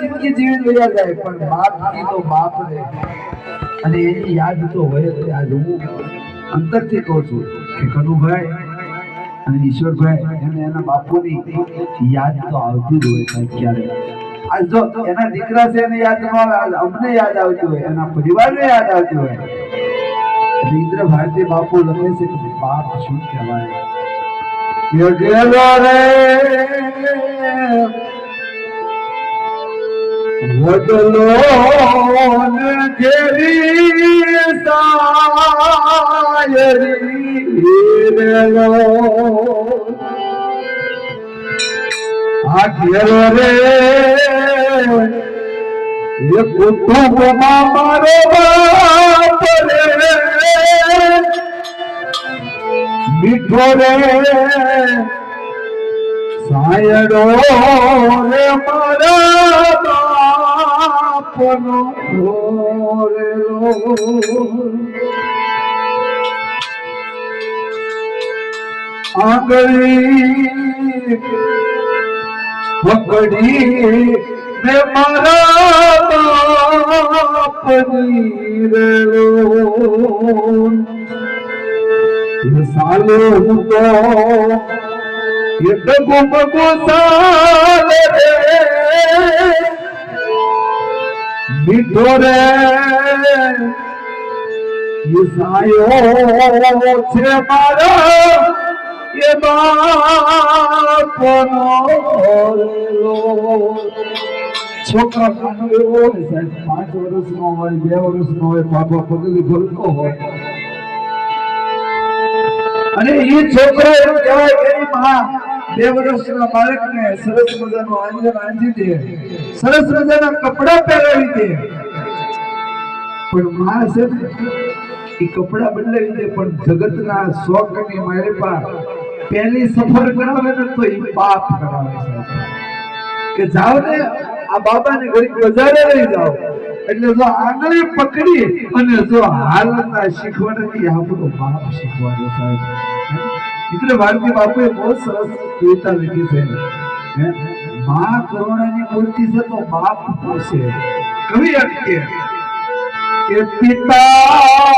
જિંદગી જીવી રહ્યા જાય, પણ બાપ કી તો બાપ રે. અને એની યાદ તો હોય જ આજ હું અંતરથી કહું છું કે કનુભાઈ અને ઈશ્વરભાઈ, એને એના બાપુની યાદ તો આવતી જ હોય સાહેબ ક્યારે. આજ જો એના દીકરા છે એને યાદ ન આવે અમને યાદ આવતી હોય, એના પરિવારને યાદ આવતી હોય. ઇન્દ્ર ભારતી બાપુ લખે છે કે બાપ શું કહેવાય? રે ને ઘેરી ઘેરો રે એ કુટુંબમાં મારો બાપ રે. મીઠો રે સાયડો રે મારા ઘોરેલો આંગળી પકડી ને મારા બાપની રેલો સાલે હું તો એ ડગો રે. મીઠો રે એ છે મારો એ બાપનો છોકરા પાંચ વર્ષનો હોય, બે વર્ષનો હોય બાબા પગલી ભરતો હોય. અને એ છોકરો એમ કહેવાય કે માં બે વર્ષના બાળકને સરસ મજાનું આંજન આંજી દે. સરસ મજાના કપડા પહેરાવી દે. પણ માં છે એ કપડા બદલાવી દે, પણ જગતના શોખની મારે પા પહેલી સફર કરાવે ને તો એ પાપ કરાવે છે. કે જાઓ ને, આ બાબાને ઘડીક બજારે લઈ જાઓ. એટલે જો આંગળી પકડી અને જો હાલતા શીખવાડતી આપણો બાપ શીખવાડે સાહેબ. મિત્ર ભારતી બાપુએ બહુ સરસ કવિતા લખી છે? મા કરુણાની મૂર્તિ છે તો બાપ પોષે કવિ અટકે કે? પિતા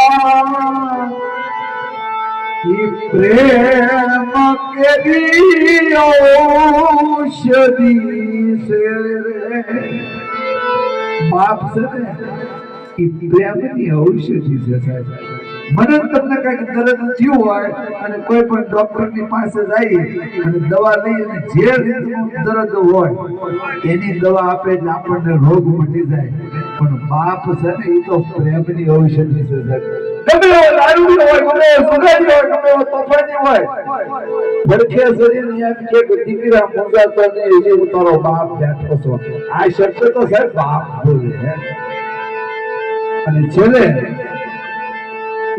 પ્રેમ કેવી ઔષધિ છે બાપ છે ને, ઈ ઔષધિ છે સાહેબ. મને તમને કંઈક દર્દ થયું હોય અને કોઈ પણ ડોક્ટરની પાસે જઈ અને દવા લઈ અને જે રીતનું દર્દ હોય, એની દવા આપે એટલે આપણને રોગ મટી જાય. પણ બાપ છે ને, એ તો પ્રેમની ઔષધિ છે ગમે હોય સુગંધી હોય, ગમે કે દીકરા મૂંઝાતો નહીં, એ આ શબ્દ તો સાહેબ બાપ બોલે અને છેલ્લે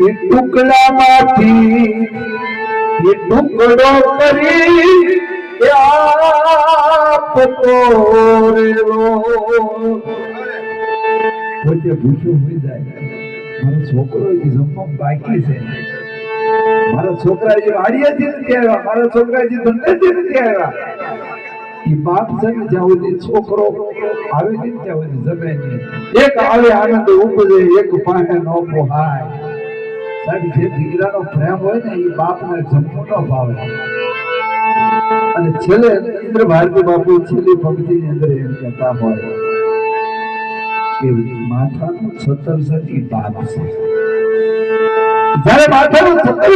એ ટુકડામાંથી એ ટુકડો કરી એ આપતો રેલો. પોતે ભૂખ્યો હોઈ જાય. મારો છોકરો જમવા બાકી છે. મારા છોકરા હજી વાડીએથી નથી આવ્યા મારા છોકરા હજી ધંધેથી નથી આવ્યા ઈ બાપ છે ને છોકરો આવે ને સુધી જમે નહીં. એક આવે આનંદ ઉપજે, એક પાસે નો પોહાય. સાહેબ જે દીકરાનો પ્રેમ હોય ને, એ બાપને જમવું ન ભાવે અને છેલ્લે ઇન્દ્ર ભારતી બાપુ છેલ્લી પંક્તિની અંદર એમ કહેતા હોય કે માથાનું છતર છે એ બાપ છે. જ્યારે માથાનું છતર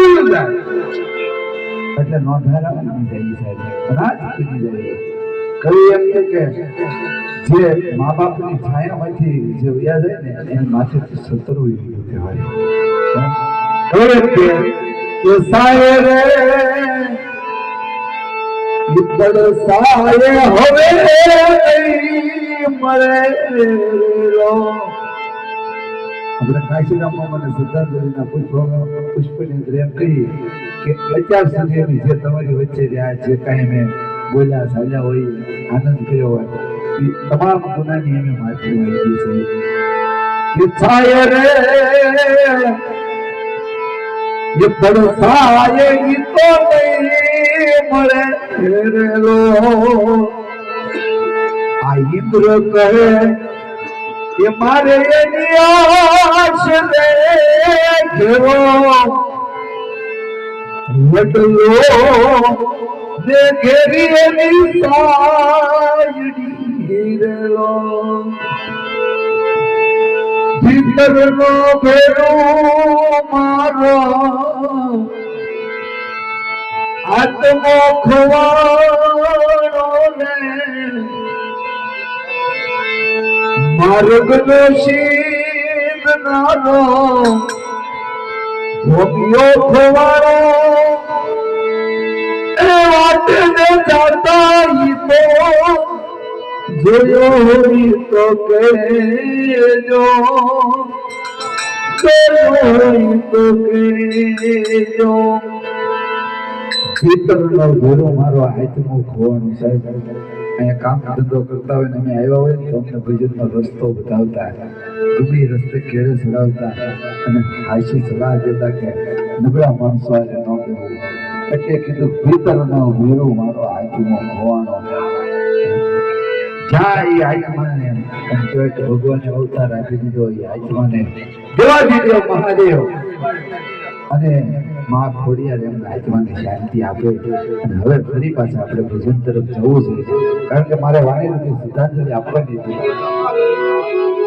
એટલે નોંધારા જાય સાહેબ અનાજ બની જાય કવિ એમ કે જે મા બાપની છાયામાંથી જે વ્યા જાય ને, એની માથેથી ગયું કહેવાય શ્રદ્ધાંજલિના પુષ્પ પુષ્પની એમ કહી કે તમારી વચ્ચે રહ્યા જે કાંઈ મેં બોલ્યા સાજા હોય આનંદ કર્યો હોય એ તમામ ગુનાની કે છાય જે પડસાય ગીતો નહીં મળે ફેરેલો. આ ઇન્દ્ર કહે કે મારે એની આશરે ઘેરો. વડલો, ને ઘેરી એની સાયડી ઘેરેલો. ભીતરનો ભેરો મારો. આત્મો ખવાડો ને. માર્ગનો શીર નારો ભોમિયો ખવાડો. એ વાટને જાતા ઈ તો જોયો હોય તો કહેજો. આવ્યા હોય તો અમને ભજનનો રસ્તો બતાવતા ગમે રસ્તે કેળે ચડાવતા અને હાશી સલાહ દેતા કે નબળા માણસો આજે ન એટલે કીધું પિતરનો ઘોડો મારો હાથમાં ખોવાનો જ્યાં એ આત્માને ભગવાને અવતાર આપી દીધો એ આત્માને. દીધો મહાદેવ. અને માં ખોડિયાર એમના આત્માને શાંતિ આપે. અને હવે ફરી પાછા આપણે ભજન તરફ જવું જોઈએ કારણ કે મારે વાણી નથી શ્રદ્ધાંજલિ આપવાની હતી.